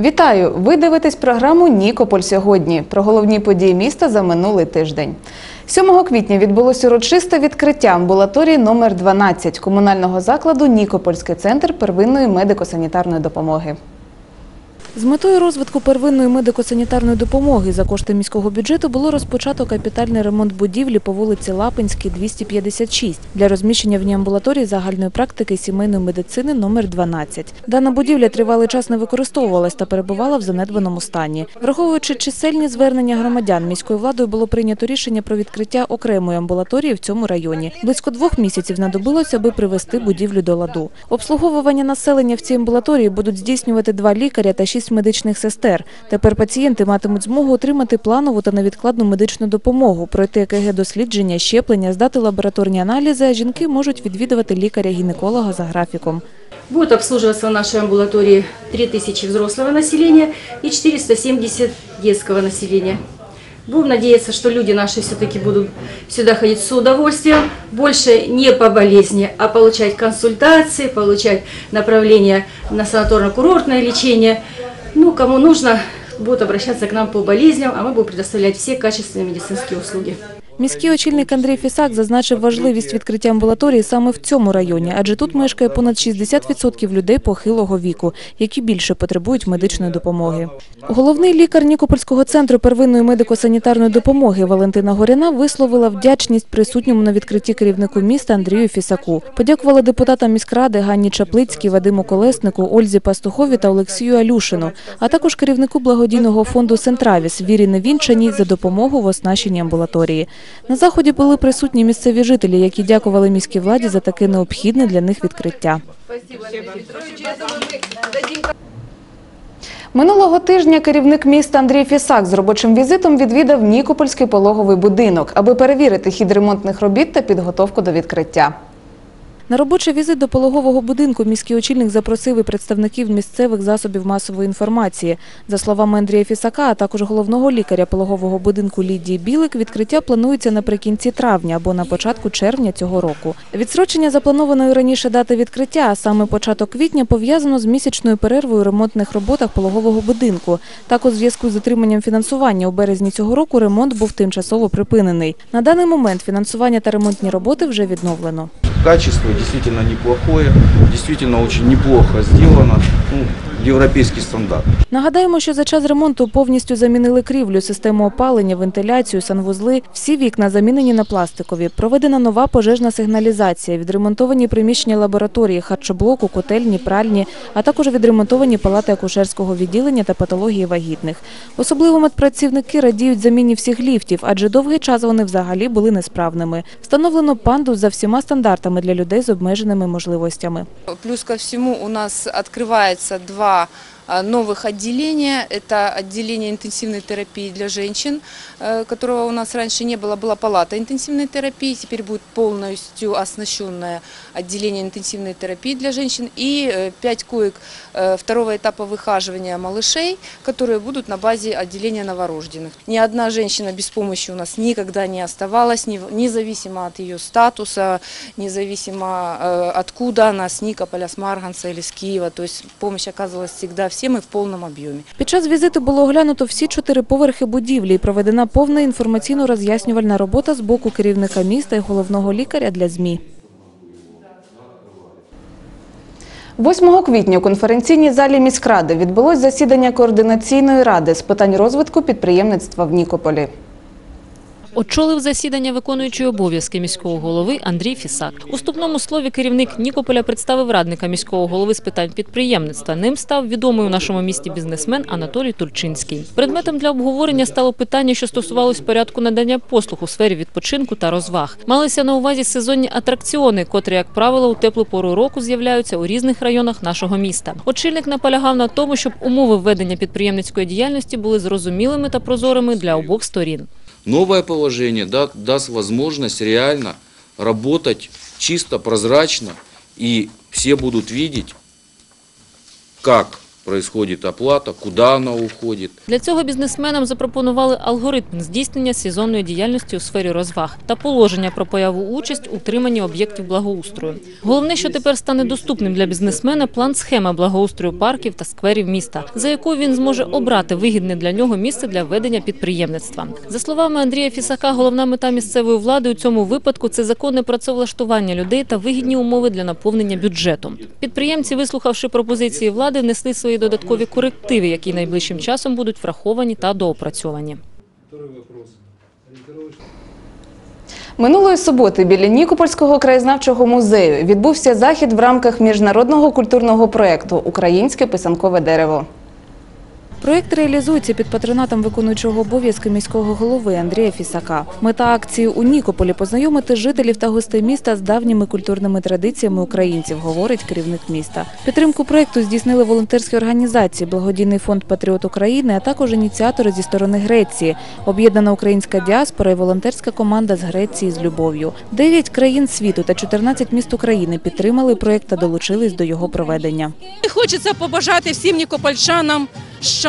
Вітаю! Ви дивитесь програму Нікополь сьогодні про головні події міста за минулий тиждень. 7 квітня відбулося урочисте відкриття амбулаторії номер 12 комунального закладу Нікопольський центр первинної медико-санітарної допомоги. З метою розвитку первинної медико-санітарної допомоги за кошти міського бюджету було розпочато капітальний ремонт будівлі по вулиці Лапинській, 256 для розміщення в ній амбулаторії загальної практики сімейної медицини номер 12. Дана будівля тривалий час не використовувалась та перебувала в занедбаному стані. Враховуючи чисельні звернення громадян, міською владою було прийнято рішення про відкриття окремої амбулаторії в цьому районі. Близько двох місяців знадобилося, аби привести будівлю до ладу. Обслуговування населення в цій амбулаторії будуть здійснювати два лікаря та шість медичних сестер. Тепер пацієнти матимуть змогу отримати планову та невідкладну медичну допомогу, пройти ЕКГ-дослідження, щеплення, здати лабораторні аналізи, а жінки можуть відвідувати лікаря-гінеколога за графіком. Будет обслуживаться в нашей амбулатории 3000 взрослого населения и 470 детского населения. Будем надеяться, что люди наши все-таки будут сюда ходить с удовольствием, больше не по болезни, а получать консультации, получать направление на санаторно-курортное лечение. Ну, кому нужно, будут обращаться к нам по болезням, а мы будем предоставлять все качественные медицинские услуги. Міський очільник Андрій Фісак зазначив важливість відкриття амбулаторії саме в цьому районі, адже тут мешкає понад 60% людей похилого віку, які більше потребують медичної допомоги. Головний лікар Нікопольського центру первинної медико-санітарної допомоги Валентина Горяна висловила вдячність присутньому на відкритті керівнику міста Андрію Фісаку. Подякувала депутатам міськради Ганні Чаплицькій, Вадиму Колеснику, Ользі Пастухові та Олексію Алюшину, а також керівнику благодійного фонду Сентравіс Вірі Невінчаній за допомогу в оснащенні амбулаторії. На заході були присутні місцеві жителі, які дякували міській владі за таке необхідне для них відкриття. Минулого тижня керівник міста Андрій Фісак з робочим візитом відвідав Нікопольський пологовий будинок, аби перевірити хід ремонтних робіт та підготовку до відкриття. На робочий візит до пологового будинку міський очільник запросив і представників місцевих засобів масової інформації. За словами Андрія Фісака, а також головного лікаря пологового будинку Лідії Білик, відкриття планується наприкінці травня або на початку червня цього року. Відсрочення запланованої раніше дати відкриття, а саме початок квітня, пов'язано з місячною перервою ремонтних роботах пологового будинку. Також у зв'язку з затриманням фінансування у березні цього року ремонт був тимчасово припинений. На даний момент фінансування та ремонтні роботи вже відновлено. Качество действительно неплохое, действительно очень неплохо сделано, ну, европейский стандарт. Нагадаємо, що за час ремонту повністю замінили крівлю, систему опалення, вентиляцію, санвузли. Всі вікна замінені на пластикові. Проведена нова пожежна сигналізація, відремонтовані приміщення лабораторії, харчоблоку, котельні, пральні, а також відремонтовані палати акушерського відділення та патології вагітних. Особливо медпрацівники радіють заміні всіх ліфтів, адже довгий час вони взагалі були несправними. Встановлено пандус за всіма стандартами для людей з обмеженими можливостями. Плюс ко всему у нас открывается два а, новых отделения. Это отделение интенсивной терапии для женщин, э, которого у нас раньше не было. Была палата интенсивной терапии, теперь будет полностью оснащенное отделение интенсивной терапии для женщин и э, пять коек э, второго этапа выхаживания малышей, которые будут на базе отделения новорожденных. Ни одна женщина без помощи у нас никогда не оставалась, не- независимо от ее статуса, независимо э, откуда она, с Никополя, с Марганца или с Киева. То есть помощь оказывалась всегда всем и в повному об'ємі. Під час візиту було оглянуто всі чотири поверхи будівлі і проведена повна інформаційно-роз'яснювальна робота з боку керівника міста і головного лікаря для ЗМІ. 8 квітня у конференційній залі міськради відбулось засідання координаційної ради з питань розвитку підприємництва в Нікополі. Очолив засідання виконуючий обов'язки міського голови Андрій Фісак. У вступному слові керівник Нікополя представив радника міського голови з питань підприємництва. Ним став відомий у нашому місті бізнесмен Анатолій Турчинський. Предметом для обговорення стало питання, що стосувалось порядку надання послуг у сфері відпочинку та розваг. Малися на увазі сезонні атракціони, котрі, як правило, у теплу пору року з'являються у різних районах нашого міста. Очільник наполягав на тому, щоб умови ведення підприємницької діяльності були зрозумілими та прозорими для обох сторін. Новое положение да- даст возможность реально работать чисто, прозрачно, и все будут видеть, как происходит оплата, куда она уходит. Для цього бізнесменам запропонували алгоритм здійснення сезонної діяльності у сфері розваг та положення про появу участь у утриманні об'єктів благоустрою. Головне, що тепер стане доступним для бізнесмена план схема благоустрою парків та скверів міста, за якою він зможе обрати вигідне для нього місце для ведення підприємництва. За словами Андрія Фісака, головна мета місцевої влади у цьому випадку це законне працевлаштування людей та вигідні умови для наповнення бюджету. Підприємці, вислухавши пропозиції влади, внесли свої додаткові корективи, які найближчим часом будуть враховані та доопрацьовані. Минулої суботи біля Нікопольського краєзнавчого музею відбувся захід в рамках міжнародного культурного проєкту Українське писанкове дерево. Проєкт реалізується під патронатом виконуючого обов'язки міського голови Андрія Фісака. Мета акції у Нікополі познайомити жителів та гостей міста з давніми культурними традиціями українців, говорить керівник міста. Підтримку проєкту здійснили волонтерські організації, благодійний фонд Патріот України, а також ініціатори зі сторони Греції, об'єднана українська діаспора і волонтерська команда з Греції з любов'ю. Дев'ять країн світу та 14 міст України підтримали проєкт та долучились до його проведення. Хочеться побажати всім нікопольчанам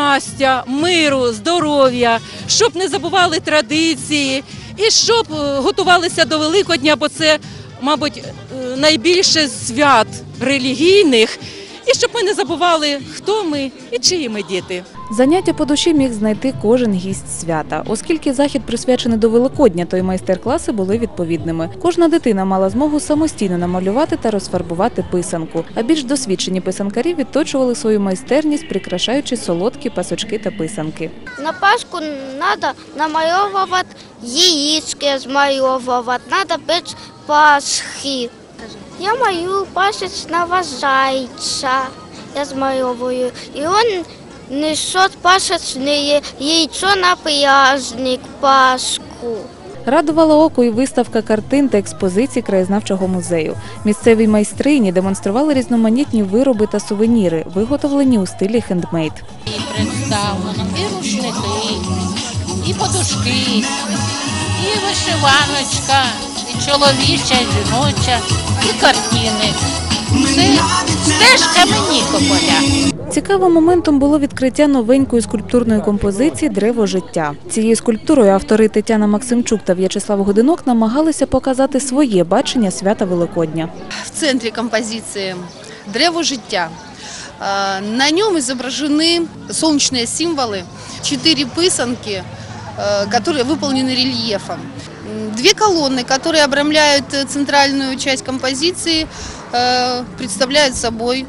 щастя, миру, здоров'я, щоб не забували традиції і щоб е, готувалися до Великодня, бо це, мабуть, е, найбільше свят релігійних. І щоб ми не забували, хто ми і чиї ми діти. Заняття по душі міг знайти кожен гість свята. Оскільки захід присвячений до Великодня, то й майстер-класи були відповідними. Кожна дитина мала змогу самостійно намалювати та розфарбувати писанку. А більш досвідчені писанкарі відточували свою майстерність, прикрашаючи солодкі пасочки та писанки. На Пасху треба намальовувати яєчки, змальовувати, треба печь пасхи. Я малюю пасочного зайця, я змальовую. І він несет пасочне яйцо на праздник Пасху. Радувала око і виставка картин та експозицій краєзнавчого музею. Місцеві майстрині демонстрували різноманітні вироби та сувеніри, виготовлені у стилі хендмейд. представлено і рушники, і подушки, і вишиваночка, і чоловіча, і жіноча, і картини. Це стежками Нікополя. Цікавим моментом було відкриття новенької скульптурної композиції Древо життя. Цією скульптурою автори Тетяна Максимчук та В'ячеслав Годинок намагалися показати своє бачення свята Великодня. в центрі композиції древо життя. Е, На нем изображены солнечные символы, четыре писанки, э, которые выполнены рельефом. М, Две колонны, которые обрамляют э, центральную часть композиции, э, представляют собой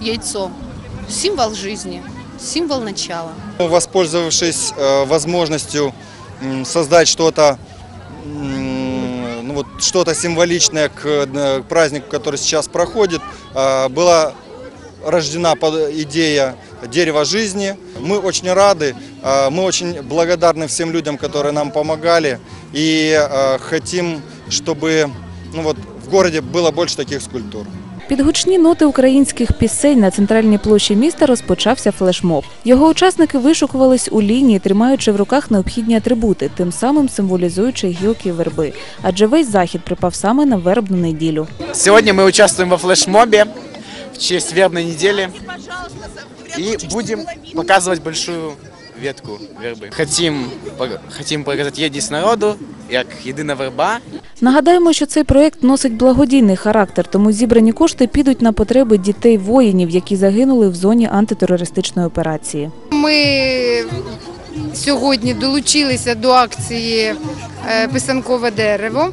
яйцо. Символ жизни, символ начала. Воспользовавшись э, возможностью создать что-то ну вот, что-то символичное к празднику, который сейчас проходит, была рождена под- идея дерева жизни. Мы очень рады, э, мы очень благодарны всем людям, которые нам помогали и э, хотим, чтобы ну вот, в городе было больше таких скульптур. Під гучні ноти українських пісень на центральній площі міста розпочався флешмоб. Його учасники вишукувались у лінії, тримаючи в руках необхідні атрибути, тим самим символізуючи гілки верби. Адже весь захід припав саме на вербну неділю. Сегодня мы участвуем во флешмобе в честь вербной недели и будем показывать большую ветку вербы. Хотим, хотим показать єдність народу, як єдина верба. Нагадаємо, що цей проєкт носить благодійний характер, тому зібрані кошти підуть на потреби дітей воїнів, які загинули в зоні антитерористичної операції. Ми сьогодні долучилися до акції е, Писанкове дерево.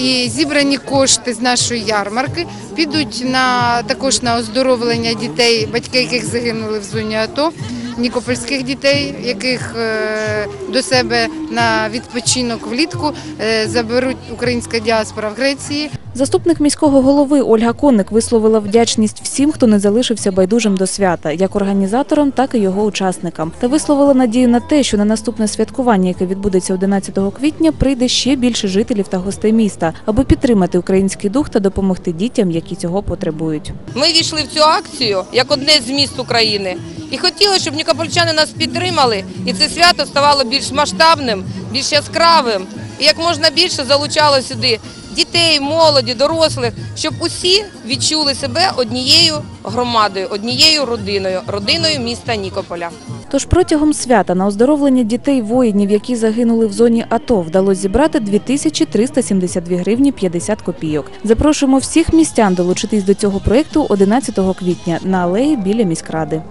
І зібрані кошти з нашої ярмарки підуть на також на оздоровлення дітей, батьки яких загинули в зоні АТО, нікопольських дітей, яких е, до себе на відпочинок влітку е, заберуть українська діаспора в Греції. Заступник міського голови Ольга Конник висловила вдячність всім, хто не залишився байдужим до свята, як організаторам, так і його учасникам, та висловила надію на те, що на наступне святкування, яке відбудеться 11 квітня, прийде ще більше жителів та гостей міста, аби підтримати український дух та допомогти дітям, які цього потребують. Ми війшли в цю акцію як одне з міст України. І хотіли, щоб нікопольчани нас підтримали, і це свято ставало більш масштабним, більш яскравим, і як можна більше залучало сюди дітей, молоді, дорослих, щоб усі відчули себе однією громадою, однією родиною, родиною міста Нікополя. Тож протягом свята на оздоровлення дітей воїнів, які загинули в зоні АТО, вдалося зібрати 2372 гривні 50 копійок. Запрошуємо всіх містян долучитись до цього проєкту 11 квітня на алеї біля міськради.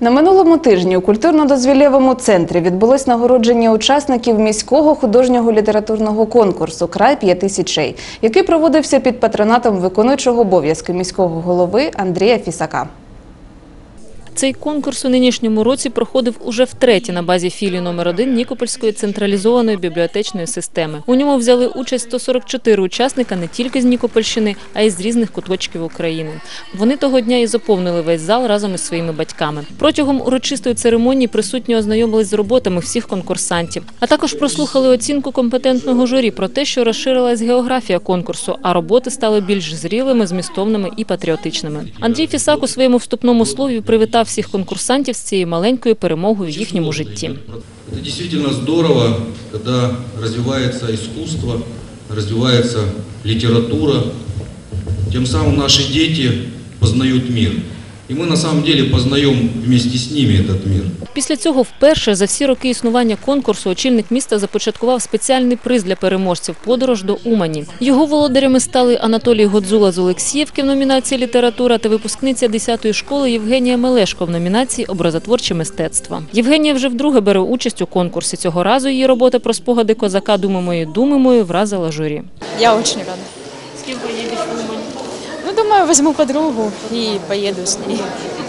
На минулому тижні у культурно-дозвілєвому центрі відбулось нагородження учасників міського художнього літературного конкурсу Край п'яти січей, який проводився під патронатом виконуючого обов'язки міського голови Андрія Фісака. Цей конкурс у нинішньому році проходив уже втретє на базі філії номер 1 Нікопольської централізованої бібліотечної системи. У ньому взяли участь 144 учасника не тільки з Нікопольщини, а й з різних куточків України. Вони того дня і заповнили весь зал разом із своїми батьками. Протягом урочистої церемонії присутні ознайомились з роботами всіх конкурсантів, а також прослухали оцінку компетентного журі про те, що розширилась географія конкурсу, а роботи стали більш зрілими, змістовними і патріотичними. Андрій Фісак у своєму вступному слові привітав всіх конкурсантів з цією маленькою перемогою в їхньому житті. Це дійсно здорово, коли розвивається іскусство, розвивається література. Тим самим наші діти познають мир. И мы на самом деле познаем вместе с ними этот мир. Після цього вперше за всі роки існування конкурсу очільник міста започаткував спеціальний приз для переможців подорож до Умані. Його володарями стали Анатолій Годзула з Олексіївки в номінації література та випускниця 10-ї школи Євгенія Мелешко в номінації образотворче мистецтво. Євгенія вже вдруге бере участь у конкурсі. Цього разу її робота про спогади козака Думи мої, думи мої вразила журі. Я очень рада. З ким поїдеш в Умань? Ну, думаю, возьму подругу и поеду с ней,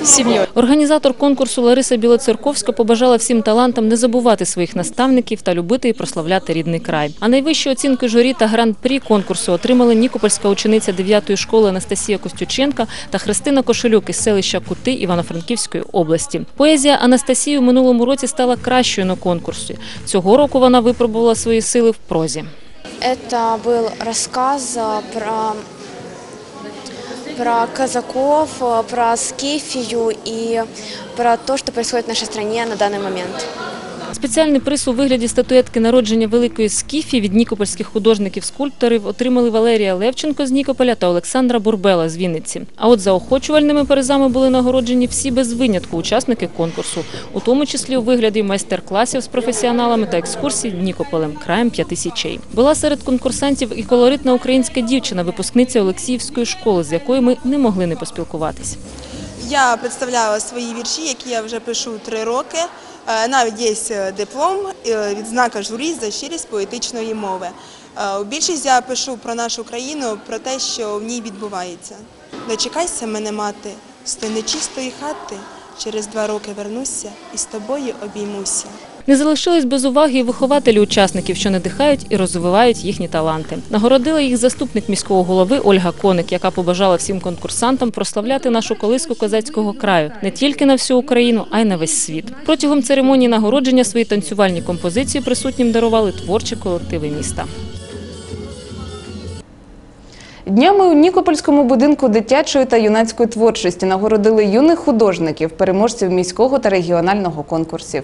с. Організатор конкурсу Лариса Білоцерковська побажала всім талантам не забувати своїх наставників та любити і прославляти рідний край. А найвищі оцінки журі та гран-прі конкурсу отримали нікопольська учениця 9-ї школи Анастасія Костюченка та Христина Кошелюк із селища Кути Івано-Франківської області. Поезія Анастасії в минулому році стала кращою на конкурсі. Цього року вона випробувала свої сили в прозі. Это был рассказ про, про казаков, а, про Скифию и про то, что происходит в нашей стране на данный момент. Спеціальний приз у вигляді статуетки народження Великої Скіфі від нікопольських художників-скульпторів отримали Валерія Левченко з Нікополя та Олександра Бурбела з Вінниці. А от заохочувальними призами були нагороджені всі без винятку учасники конкурсу, у тому числі у вигляді майстер-класів з професіоналами та екскурсій Нікополем, краєм п'яти січей. Була серед конкурсантів і колоритна українська дівчина, випускниця Олексіївської школи, з якою ми не могли не поспілкуватись. Я представляла свої вірші, які я вже пишу три роки. Е, Навіть є е, диплом е, відзнака журі за щирість поетичної мови. У більшість я пишу про нашу країну, про те, що в ній відбувається. Дочекайся мене, мати, з тої нечистої хати. Через два роки вернуся і з тобою обіймуся. Не залишились без уваги і вихователі учасників, що надихають і розвивають їхні таланти. Нагородила їх заступник міського голови Ольга Коник, яка побажала всім конкурсантам прославляти нашу колиску козацького краю не тільки на всю Україну, а й на весь світ. Протягом церемонії нагородження свої танцювальні композиції присутнім дарували творчі колективи міста. Днями у Нікопольському будинку дитячої та юнацької творчості нагородили юних художників, переможців міського та регіонального конкурсів.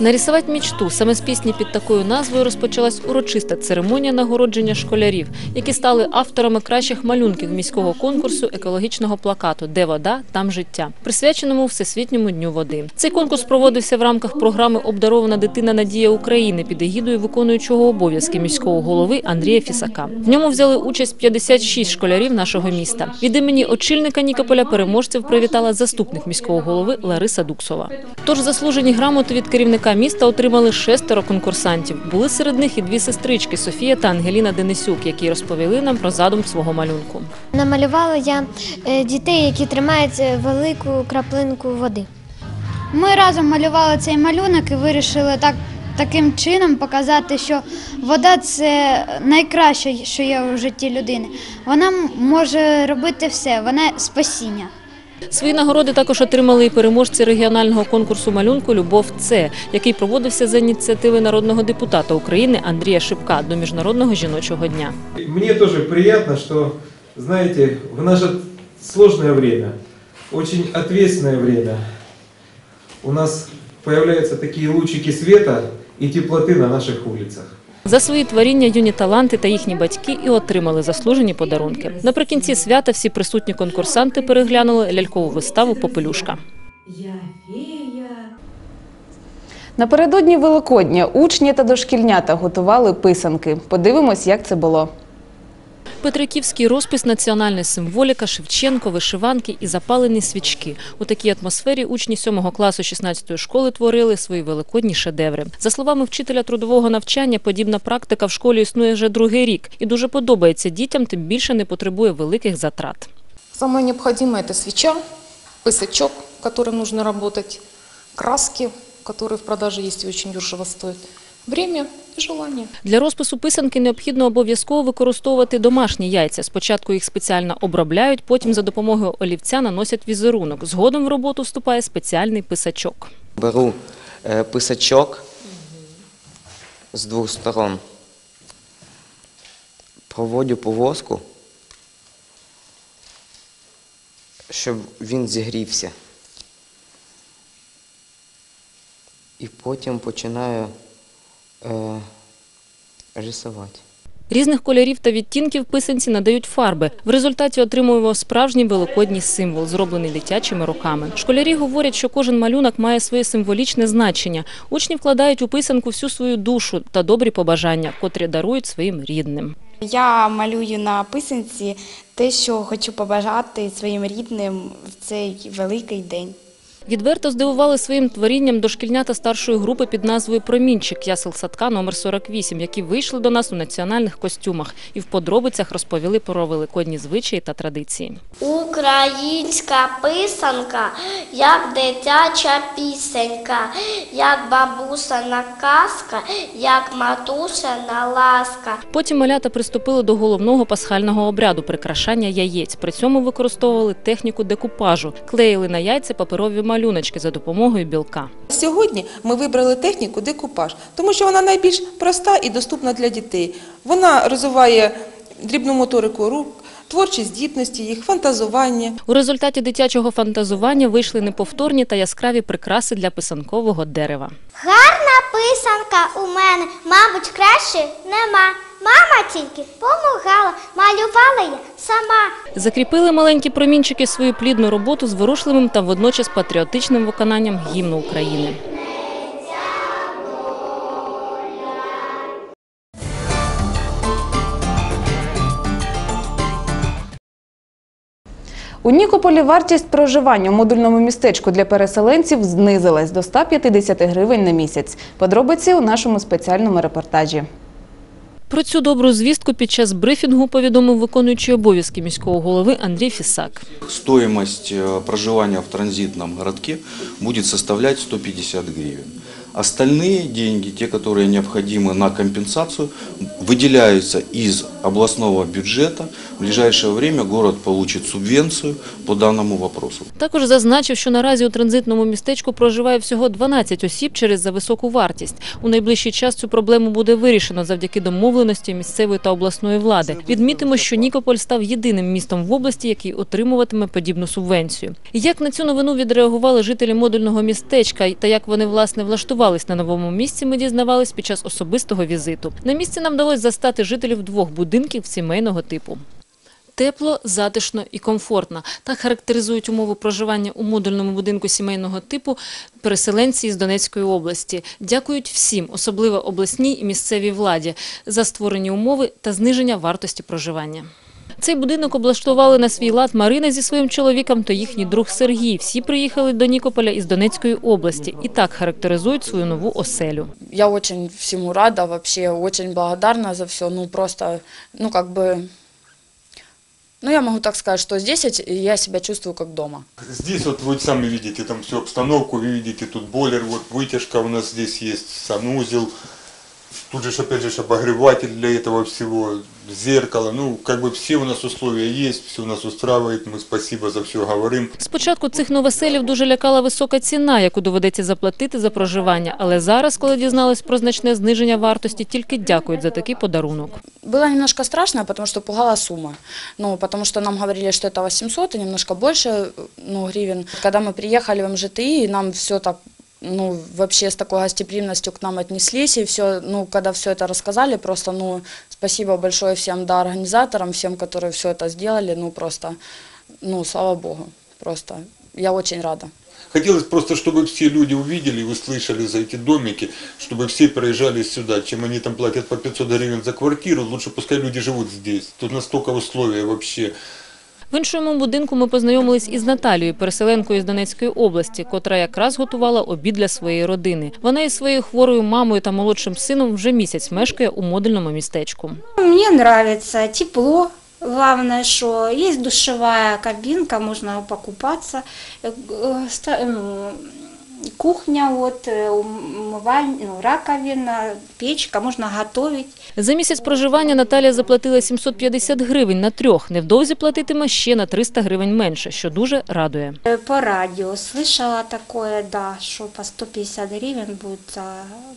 Нарисувати мічту саме з пісні під такою назвою розпочалась урочиста церемонія нагородження школярів, які стали авторами кращих малюнків міського конкурсу екологічного плакату Де вода, там життя, присвяченому Всесвітньому дню води. Цей конкурс проводився в рамках програми Обдарована дитина Надія України під егідою виконуючого обов'язки міського голови Андрія Фісака. В ньому взяли участь 56 школярів нашого міста. Від імені очільника Нікополя переможців привітала заступник міського голови Лариса Дуксова. Тож заслужені грамоти від керівника міста отримали шестеро конкурсантів. Були серед них і дві сестрички Софія та Ангеліна Денисюк, які розповіли нам про задум свого малюнку. Намалювала я е, дітей, які тримають е, велику краплинку води. Ми разом малювали цей малюнок і вирішили так, таким чином показати, що вода це найкраще, що є у житті людини. Вона може робити все, вона спасіння. Свої нагороди також отримали і переможці регіонального конкурсу малюнку Любов Це, який проводився за ініціативи народного депутата України Андрія Шипка до міжнародного жіночого дня. Мне тоже приятно, что, знаете, в наше сложное время, очень ответственное время, у нас появляются такие лучики света, и теплоты на наших улицах. За свої творіння юні таланти та їхні батьки і отримали заслужені подарунки. Наприкінці свята всі присутні конкурсанти переглянули лялькову виставу Попелюшка. Напередодні Великодня учні та дошкільнята готували писанки. Подивимось, як це було. Петриківський розпис, національна символіка, Шевченко, вишиванки і запалені свічки. У такій атмосфері учні 7 класу 16-ї школи творили свої великодні шедеври. За словами вчителя трудового навчання, подібна практика в школі існує вже другий рік і дуже подобається дітям, тим більше не потребує великих затрат. Самое необходимое – это свеча, пысачок, которым нужно работать, краски, которые в продаже есть и очень дешево стоят, время и желание. Для розпису писанки необхідно обов'язково використовувати домашні яйця. Спочатку їх спеціально обробляють, потім за допомогою олівця наносять візерунок. Згодом в роботу вступає спеціальний писачок. Беру е, писачок з двох сторон, проводю по воску, щоб він зігрівся. І потім починаю рисувати. Різних кольорів та відтінків писанці надають фарби. В результаті отримуємо справжній великодній символ, зроблений дитячими руками. Школярі говорять, що кожен малюнок має своє символічне значення. Учні вкладають у писанку всю свою душу та добрі побажання, котрі дарують своїм рідним. Я малюю на писанці те, що хочу побажати своїм рідним в цей великий день. Відверто здивували своїм творінням дошкільнята старшої групи під назвою Промінчик ясел садка номер 48, які вийшли до нас у національних костюмах і в подробицях розповіли про великодні звичаї та традиції. Українська писанка, як дитяча пісенька, як бабусина казка, як матусина ласка. Потім малята приступили до головного пасхального обряду прикрашання яєць. При цьому використовували техніку декупажу, клеїли на яйця паперові малюночки за допомогою білка. Сьогодні ми вибрали техніку декупаж, тому що вона найбільш проста і доступна для дітей. Вона розвиває дрібну моторику рук, творчі здібності, їх фантазування. У результаті дитячого фантазування вийшли неповторні та яскраві прикраси для писанкового дерева. Гарна писанка у мене, мабуть, краще нема. Мама тільки помагала, малювала я сама. Закріпили маленькі промінчики свою плідну роботу з ворушливим та водночас патріотичним виконанням гімну України. У Нікополі вартість проживання у модульному містечку для переселенців знизилась до 150 гривень на місяць. Подробиці у нашому спеціальному репортажі. Про цю добру звістку під час брифінгу повідомив виконуючий обов'язки міського голови Андрій Фісак. Стоимость э, проживания в транзитном городке будет составлять 150 гривен. Остальные деньги, те, которые необходимы на компенсацию, выделяются из областного бюджета. в ближайшее время город получит субвенцию по данному вопросу. Також зазначив, що наразі у транзитному містечку проживає всього 12 осіб через зависоку вартість. У найближчий час цю проблему буде вирішено завдяки домовленості місцевої та обласної влади. Відмітимо, що Нікополь став єдиним містом в області, який отримуватиме подібну субвенцію. Як на цю новину відреагували жителі модульного містечка та як вони власне влаштувались на новому місці, ми дізнавались під час особистого візиту. На місці нам вдалося застати жителів двох будинків сімейного типу. Тепло, затишно і комфортно. Так характеризують умови проживання у модульному будинку сімейного типу переселенці з Донецької області. Дякують всім, особливо обласній і місцевій владі, за створені умови та зниження вартості проживання. Цей будинок облаштували на свій лад Марина зі своїм чоловіком та їхній друг Сергій. Всі приїхали до Нікополя із Донецької області і так характеризують свою нову оселю. Я очень всему рада, вообще очень благодарна за все. Ну, просто, ну, как бы, ну, я могу так сказать, что здесь я- я себя чувствую как дома. Здесь вот вы сами видите там всю обстановку, вы видите тут бойлер, вот вытяжка у нас здесь есть, санузел. Тут же ж, опять же ж, обогреватель для этого всего, зеркало. Ну, как бы все у нас условия есть, все нас устраивает. Мы спасибо за все говорим. Спочатку цих новоселів дуже лякала висока ціна, яку доведеться заплатити за проживання. Але зараз, коли дізнались про значне зниження вартості, тільки дякують за такий подарунок. Было немножко страшно, потому что пугала сумма. Ну, потому что нам говорили, что это 800 и немножко больше ну, гривен. Когда мы приехали в МЖТИ, нам все так ну, вообще с такой гостеприимностью к нам отнеслись, и все, ну, когда все это рассказали, просто, ну, спасибо большое всем, да, организаторам, всем, которые все это сделали, ну, просто, ну, слава богу, просто, я очень рада. Хотелось просто, чтобы все люди увидели и услышали за эти домики, чтобы все приезжали сюда. Чем они там платят по 500 гривен за квартиру, лучше пускай люди живут здесь. Тут настолько условия вообще. В іншому будинку ми познайомились із Наталією, переселенкою з Донецької області, котра якраз готувала обід для своєї родини. Вона із своєю хворою мамою та молодшим сином вже місяць мешкає у модульному містечку. Мені подобається тепло. Главное, что есть душевая кабинка, можно покупаться Э, э, ста- ну, Кухня, вот, э, умываль- ну, раковина, печка, можно готовить. За місяць проживання Наталія заплатила 750 гривень на трьох. Невдовзі платитиме ще на 300 гривень менше, що дуже радує. Э, По радио слышала такое, да, что по 150 гривен будет за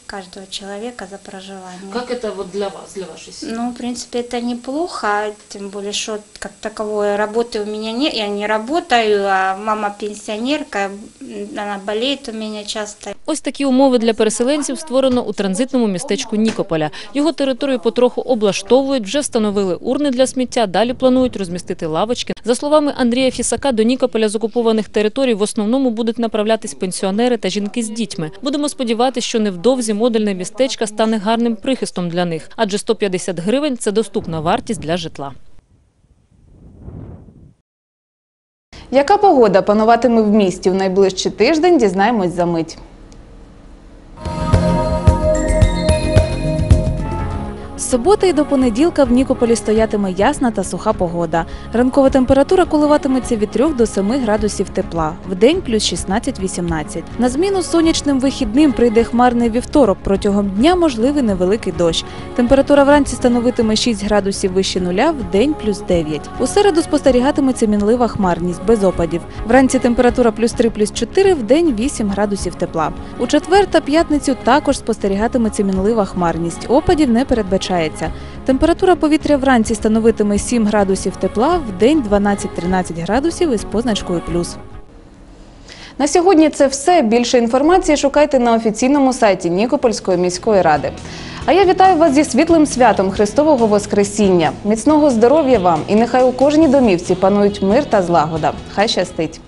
каждого человека за проживание. Как это вот для вас, для вашей семьи? Ну, в принципе, это неплохо, тем более, что как таковой работы у меня нет, я не работаю, а мама пенсионерка, м, она болеет у меня часто. Ось такі умови для переселенців створено у транзитному містечку Нікополя. Його територію потроху облаштовують, вже встановили урни для сміття, далі планують розмістити лавочки. За словами Андрія Фісака, до Нікополя з окупованих територій в основному будуть направлятись пенсіонери та жінки з дітьми. Будемо сподіватися, що невдовзі модульне містечко стане гарним прихистом для них, адже 150 гривень – це доступна вартість для житла. Яка погода пануватиме в місті в найближчий тиждень, дізнаємось за мить. З суботи і до понеділка в Нікополі стоятиме ясна та суха погода. Ранкова температура коливатиметься від 3 до 7 градусів тепла, вдень плюс 16-18. На зміну сонячним вихідним прийде хмарний вівторок. Протягом дня можливий невеликий дощ. Температура вранці становитиме 6 градусів вище нуля, вдень плюс 9. У середу спостерігатиметься мінлива хмарність без опадів. Вранці температура плюс 3, плюс 4, вдень 8 градусів тепла. У четвер та п'ятницю також спостерігатиметься мінлива хмарність. Опадів не передбачається. Температура повітря вранці становитиме 7 градусів тепла, вдень 12-13 градусів із позначкою плюс. На сьогодні це все. Більше інформації шукайте на офіційному сайті Нікопольської міської ради. А я вітаю вас зі світлим святом Христового Воскресіння. Міцного здоров'я вам і нехай у кожній домівці панують мир та злагода. Хай щастить!